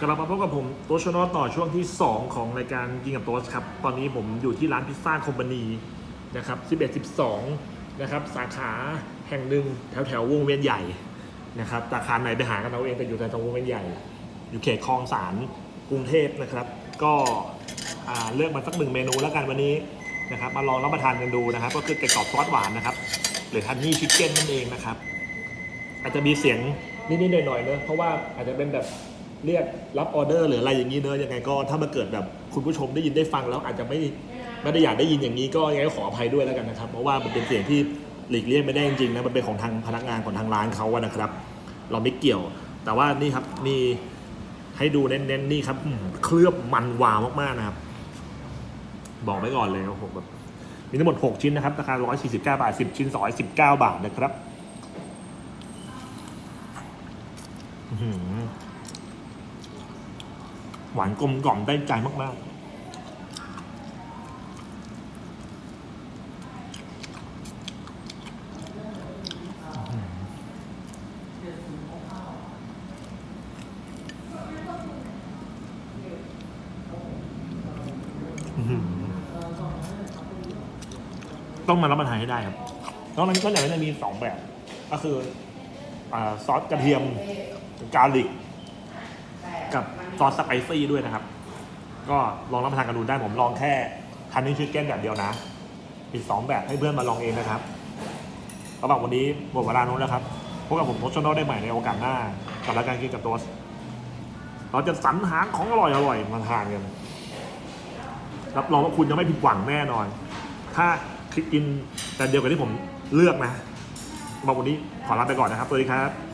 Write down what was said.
กลับมาพบกับผมโตชนอต่อช่วงที่ 2 ของรายการกินกับโต๊ชครับ ตอนนี้ผมอยู่ที่ร้านพิซซ่าคอมพานีนะครับ11 12นะครับสาขาแห่งหนึ่งแถวแถววงเวียนใหญ่นะครับสาขาไหนไปหากันเอาเองแต่อยู่ในตรงวงเวียนใหญ่ อยู่เขตคลองสารกรุงเทพนะครับ ก็เลือกมาสักหนึ่งเมนูแล้วกันวันนี้นะครับมาลองรับประทานกันดูนะครับ ก็คือไก่กรอบซอสหวานนะครับหรือฮันนี่ชิคเก้นนั่นเองนะครับ อาจจะมีเสียงนิดๆหน่อยๆเนอะเพราะว่าอาจจะเป็นแบบ เรียกรับออเดอร์หรืออะไรอย่างนี้เนอะยังไงก็ถ้ามาเกิดแบบคุณผู้ชมได้ยินได้ฟังแล้วอาจจะไม่ไม่ได้อยากได้ยินอย่างนี้ก็ยังไงก็ขออภัยด้วยแล้วกันนะครับ เพราะว่ามันเป็นเสียงที่หลีกเลี่ยงไม่ได้จริงๆนะมันเป็นของทางพนักงานของทางร้านเขาอะนะครับ เราไม่เกี่ยว แต่ว่านี่ครับนี่ให้ดูเน้นๆนี่ครับอืมเคลือบมันวาวมากๆนะครับ บอกไว้ก่อนเลยครับผมแบบมีทั้งหมด 6 ชิ้นนะครับราคา 149 บาท 10 ชิ้น 219 บาทนะครับอื้อ หวานกลมกล่อมได้ใจมากๆอื้อหือต้องมารับประทานให้ได้ครับนอกนั้นก็อย่างนั้นจะมีสองแบบ ก็คืออซอสกระเทียมกาลิก กับ ซอสสไปซี่ด้วยนะครับ ก็ลองรับประทานกันดูได้ผมลองแค่ฮันนี่ชิคเก้นแบบเดียวนะอีกสองแบบให้เพื่อนมาลองเองนะครับสำหรับวันนี้หมดเวลานู้นแล้วครับพบกับผมโพชโนได้ใหม่ในโอกาสหน้า กับรายการกินกับโตสเราจะสรรหาของอร่อยๆมาทานกันรับรองว่าคุณจะไม่ผิดหวังแน่นอน ถ้าคลิกกินแต่เดียวกับที่ผมเลือกนะสำหรับวันนี้ขอลาไปก่อนนะครับสวัสดีครับ